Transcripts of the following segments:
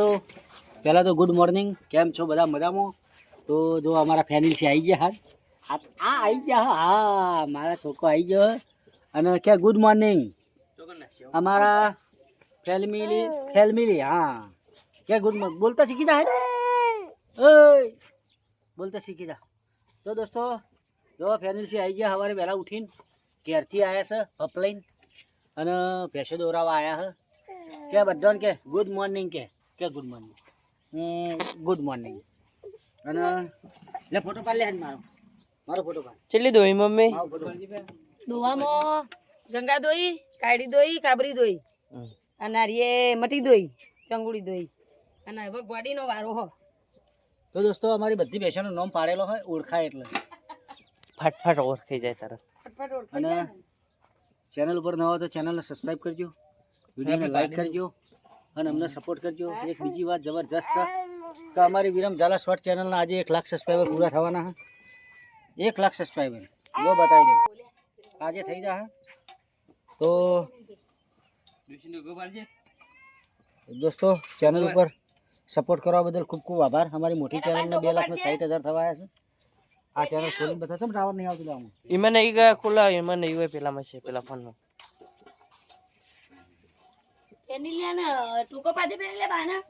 તો પહેલાં તો ગુડ મોર્નિંગ કેમ છો? બધા મજામાં? તો જો અમારા ફેમિલી આવી ગયા હા આ આવી ગયા હા મારા છોકરો આવી ગયો. અને કે ગુડ મોર્નિંગ અમારા ફેમિલી ફેમિલી હા. કે ગુડ મોર્નિંગ બોલતા શીખી જા હે. બોલતા શીખી જા. તો દોસ્તો, જો ફેમિલી આવી ગયા, સવારે વહેલા ઉઠીને ઘેરથી આવ્યા છે પપ લઈને અને ભેંસો દોરાવા આવ્યા છે કે બધાને કે ગુડ મોર્નિંગ કે. કે ગુડ મોર્નિંગ? Good morning. અને લે ફોટો પાડ લે મારો. મારો ફોટો પાડ. ચલી દોઈ મમ્મી. દોવામાં ગંગા દોઈ કાઢી દોઈ કાબરી દોઈ. અને રે મટી દોઈ ચંગુડી દોઈ. અને હવે ગોડીનો વારો હો. તો દોસ્તો અમારી બધી ભેંસોનો નામ પાડેલો હોય ઓળખાય એટલે. ફટફટ ઓળખાઈ જાય તરત. ફટફટ ઓળખાઈ અને જાય ચેનલ ઉપર ન હોય તો ચેનલને સબસ્ક્રાઇબ કરજો. વિડીયોને લાઈક કરજો. અને અમને સપોર્ટ કરજો. એક બીજી વાત જબરજસ્ત છે કે અમારી વિરમ ઝાલા શોર્ટ ચેનલના આજે એક લાખ સબસ્ક્રાઈબર પૂરા થવાના હા એક લાખ સબસ્ક્રાઈબર જો બતાવી દે. આજે થઈ જા તો દોસ્તો ચેનલ ઉપર સપોર્ટ કરવા બદલ ખૂબ ખૂબ આભાર. અમારી મોટી ચેનલને બે લાખ ને સાઠ હજાર થવા આવ્યા છે. આ ચેનલ ખોલીને બતાવશે ટાવર નહીં આવતું એમાં નહીં ખુલ્લા એમાં નહીં હોય, પેલામાં છે, પેલા ફોનમાં એની લે ને ટૂંકો પાડે પેલે લે બાના.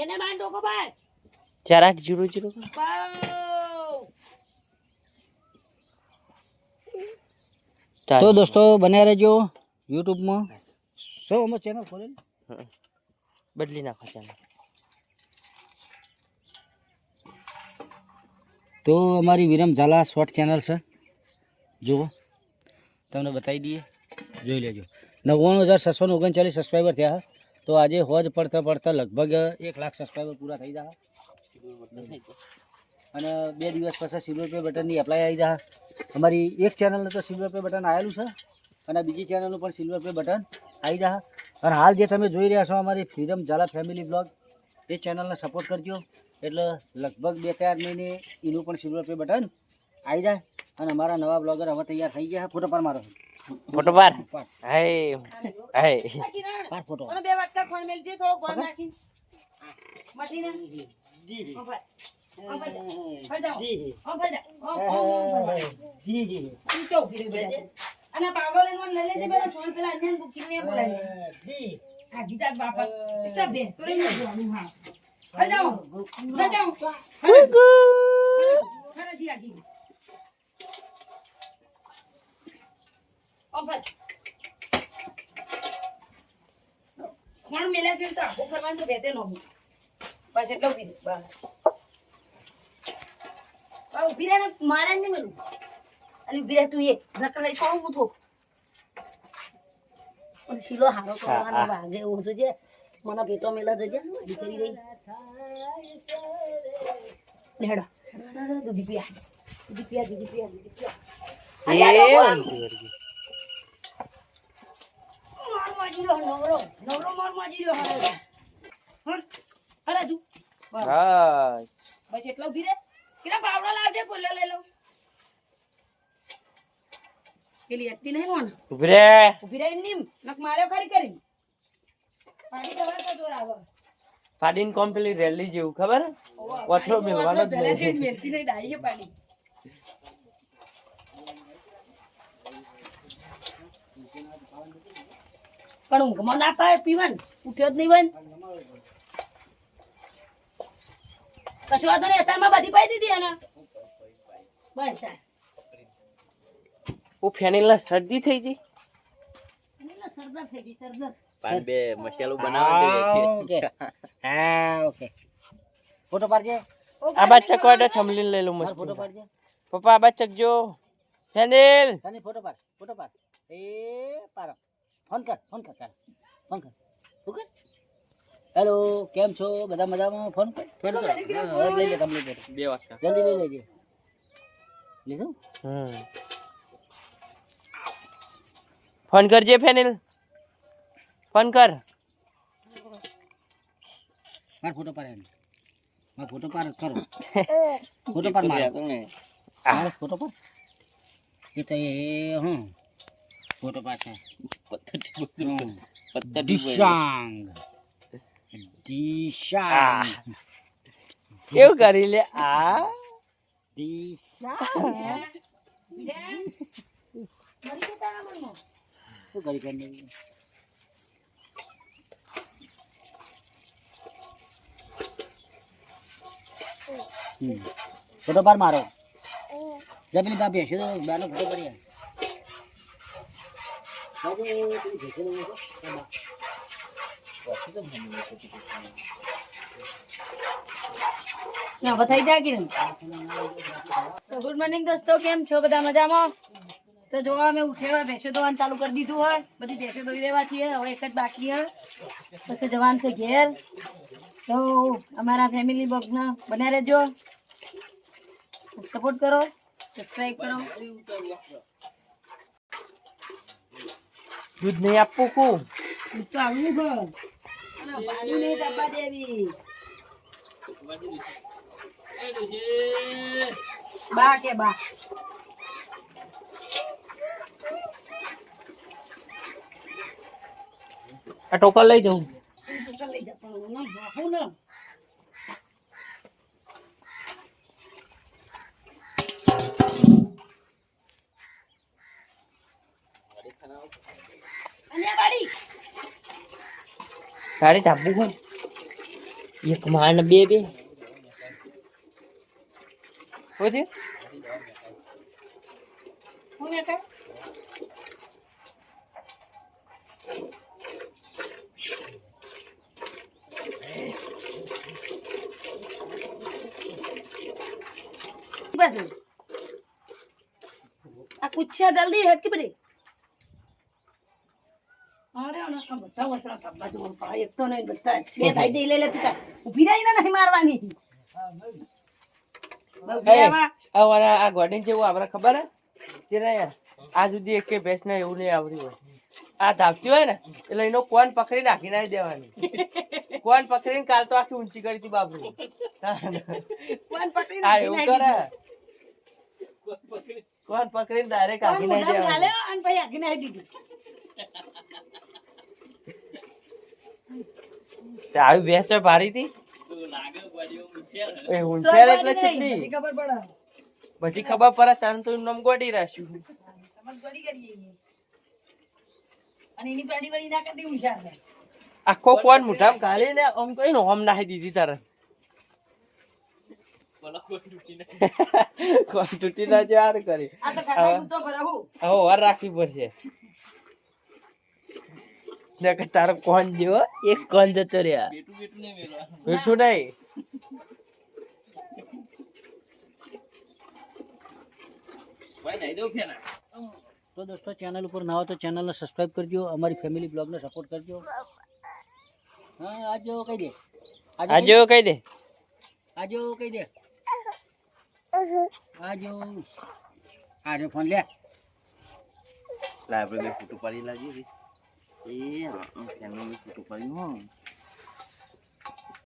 એને બાન ટૂંકો પાડ. ચાર આઠ જીરો જીરો. તો દોસ્તો બન્યા રહેજો યુટ્યુબમાં. સૌ અમે ચેનલ ખોલેલી? બદલી નાખો ચેનલ તો અમારી વિરમ ઝાલા શોર્ટ ચેનલ છે. જુઓ. તમને બતાવી દઈએ. જોઈ લેજો. નવ્વાણું હજાર છસો ઓગણચાલીસ સબસ્ક્રાઈબર થયા તો આજે હોજ પડતા પડતા લગભગ એક લાખ સબસ્ક્રાઈબર પૂરા થઈ જાય અને બે દિવસ પછી સિલ્વર પે બટનની એપ્લાય આવી જાય અમારી એક ચેનલને તો સિલ્વર પે બટન આવેલું છે અને બીજી ચેનલનું પણ સિલ્વર પે બટન આવી જાય અને હાલ જે તમે જોઈ રહ્યા છો અમારી ફ્રીડમ ઝાલા ફેમિલી બ્લોગ એ ચેનલને સપોર્ટ કરજો. એટલે લગભગ બે ચાર મહિને એનું પણ સિલ્વર પે બટન આવી જાય અને અમારા નવા બ્લોગર હવે તૈયાર થઈ ગયા. ફોટો પર મારો ફોટો પર હે હે પર ફોટો અને બે વાત કર ફોન મેલ દે થોડો ગોળ નાખી. મટીને. જી ઓ ભાઈ. ભાઈ જાઓ. ઓ ભાઈ જાઓ. ઓ, ઓ, ઓ, ભાઈ. જી જી બધા. અને પાવડો લઈને મને લઈ લેજે પેલા છોડ પેલા અન્યાને બુકીને બોલાવી લે. જી આ ગીતા જ બાપા. એટલા બેસ તો લઈને જોવાનું, હા. ભાઈ જાઓ. ભાઈ જાઓ. ખરેજી આ કોણ મેલ્યા છે તો આખું ફરવાનું તો બેતે નો. બસ એટલે રહે, બસ. ઊભી રહે મારે નહીં મેલું અને ઊભી રહે તું એ નકર લઈ થોડું હું થોક પણ શીલો હારો કરવાનો એવું મને પેટો મેલા જોજે દીકરી રહી લે હેડો હેડો, હેડો, દૂધી પીયા પીયા રહ્યો નવરો. નવરો માર માજી રહ્યો હારે હર તું. બસ. બસ. બસ એટલો ઊભી કેટલા પાવડા લાવજે બોલે લઈ લઉં. પેલી એકતી નહીં મોન? ઊભી રે. ઊભી રહી નીમ નક માર્યો ખરી કરી. તો જોર આવે. ફાડીને કોમ રેલી જેવું ખબર? ઓથરો મેલવાનો જ. મેલતી નહીં. ડાઈ છે પાણી ઊંઘમાં ના પાય પીવાનું. ઉઠ્યો જ નહીં હોય કશું વાંધો નહીં અત્યારમાં બધી પાઈ દીધી એને બસ ઓ હું શરદી થઈ ગઈ? થઈ પાન બે મસાલો બનાવવા ઓકે. હા ઓકે. ફોટો પાડજે. આ બાચક વાડે થમલીન લઈ લો મસ્ત ફોટો પાડજે. પપ્પા આ બાચક જો ફેનિલ. ફોટો પાડ ફોટો પાડ. એ પાડો. ફોન કર ફોન કર કર ફોન કર. શું કર? હેલો કેમ છો? બધા મજામાં? ફોન કર. ફોન કર. હવે લઈ લે તમે લઈ લે બે વાત જલ્દી લઈ લેજે. લીધું? હમ. ફોન કરજે ફેનિલ. ફોન કર. મારો ફોટો પાડે મારો ફોટો પાડ કરો ફોટો પાડ મારો. મારો ફોટો પાડ. એ તો એ હું ફોટો પાડ છે હમ. દિશાંગ દિશા કેવું કરી લે. આ. દિશા શું કરી કરી નો ફોટો પાડ મારો જા પેલી બા બેસે તો બાનો ફોટો પડી ના બતાઈ જા તો ગુડ મોર્નિંગ દોસ્તો, કેમ છો બધા મજામાં? તો જોવા અમે ઉઠેવા ભેંસો ધોવાનું ચાલુ કરી દીધું હોય. બધી ભેંસો ધોઈ દેવાથી હવે એક જ બાકી હે. પછી જવાનું છે ઘેર. તો અમારા ફેમિલી બ્લોગના બન્યા રહેજો. સપોર્ટ કરો સબસ્ક્રાઈબ કરો. દૂધ નહીં આપવું કું? તો આવવું ઘર પાણી નહીં ડબ્બા દેવી બા કે બા. આ ટોકર લઈ જવું લઈ જા પણ ના બાપુ ના અને આ વાડી તારે ધાબુ હોય? એક માન બે બે. શું થયું? હું ને કર બસ. આ કુચ્છા જલ્દી હેટકી પડી. આ ખબર હે આ સુધી એક ભેંસ ને એવું નહીં આવડ્યું આ ધાપતી હોય ને એટલે એનો કોન પકડી નાખી નાખી દેવાની કોન પકડીને કાલ તો આખી ઊંચી કરી હતી બાબુ ઊભી એવું કરે કોન પકડીને ડાયરેક્ટ આખી નાખી દેવાની? ઘાલ્યો અને પછી આગી નાખી દીધી તે આવી ભેંસ તો ભારી હતી એ ઊંચેર એટલે નહીં, બધી ખબર પડે તારું ખબર પડે તારે તો નામ ગોડી રાખ્યું હોશિયાર આખો કોણ મુઠામ ગાળી ને આમ કઈ નો. આમ નાખી દીધી તારે. કોણ તૂટી ના ચાર કરી. રાખવી પડશે. નકર તારો કોણ જેવો? એક કોણ જતો રહ્યા. બેઠું નહીં. તો દોસ્તો ચેનલ ઉપર ના હોય તો ચેનલને સબસ્ક્રાઇબ કરજો અમારી ફેમિલી બ્લોગને સપોર્ટ કરજો. હા આજો કહી દે. આજે કહી દે. આજો કહી દે. આજ જેવો. આજે ફોન લે. લાઈબ્રેરી ફોટો પાડી લાગી એ ફોટો પાડી